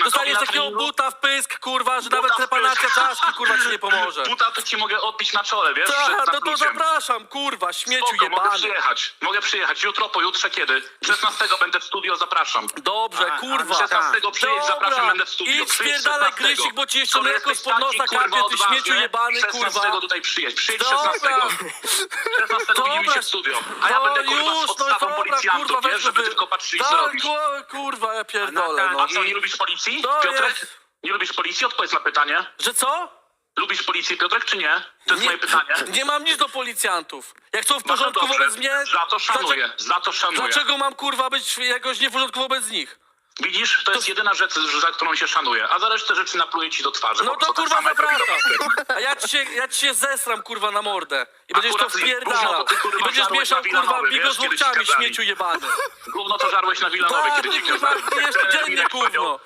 Dostaniesz takiego buta w pysk, kurwa, że Buta nawet trepanacja czaszki, kurwa, ci nie pomoże. Buta to ci mogę odbić na czole, wiesz? Tak, no to zapraszam, kurwa, śmieciu Spoko, mogę jebany. przyjechać. Mogę przyjechać. Jutro, pojutrze, kiedy? 16 będę w studio, zapraszam. Dobrze, A, a, kurwa. 16 przyjedź, zapraszam, będę w studio. idź Przyjedź spierdalaj 16. grysik, bo ci jeszcze Skoro mleko jesteś spod nosa kurwa, kapie, ty odważny, śmieciu jebany, 16 kurwa. tutaj przyjedź, przyjedź Dobra. 16. 16 widzimy się w studio. A ja no będę kurwa kurwa, wiesz, weź żeby wy- tylko patrzeć i Tak, zrobić. ku- kurwa, ja pierdolę, A no. A co, nie lubisz policji, To Piotrek? jest- Nie lubisz policji? Odpowiedz na pytanie. Że co? Lubisz policję, Piotrek, czy nie? To jest moje pytanie. nie mam nic do policjantów. Jak są w Bardzo porządku dobrze. wobec mnie, Za to szanuję, za to szanuję. dlaczego mam kurwa być jakoś nie w porządku wobec nich? Widzisz, to jest jedyna rzecz, za którą się szanuję. A za resztę rzeczy napluję ci do twarzy. No po to prostu tak kurwa samo jak robię. A ja ci, się, ja ci się zesram kurwa na mordę. I będziesz to Akurat gówno wpierdalał. to ty, kurwa, I będziesz żarłeś mieszał na kurwa Wilanowie, bigo wiesz, z kiedy ci łokciami, kazali. śmieciu jebany. Gówno to żarłeś na Wilanowie, Tak, kiedy ci kurwa, kazali. jeszcze dziennie powiedział. gówno.